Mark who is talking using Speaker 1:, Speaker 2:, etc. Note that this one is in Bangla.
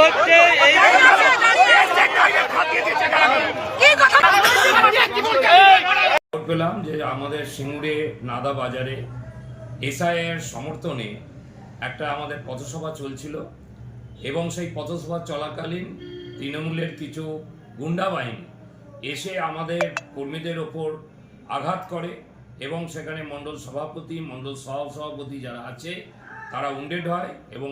Speaker 1: হচ্ছে এই পেলাম যে আমাদের সিঙ্গুরে নাদা বাজারে এসআইয়ের সমর্থনে একটা আমাদের পথসভা চলছিল এবং সেই পথসভা চলাকালীন তৃণমূলের কিছু গুন্ডা বাহিনী এসে আমাদের কর্মীদের ওপর আঘাত করে এবং সেখানে মণ্ডল সভাপতি, মণ্ডল সহ সভাপতি যারা আছে তারা উন্ডেড হয় এবং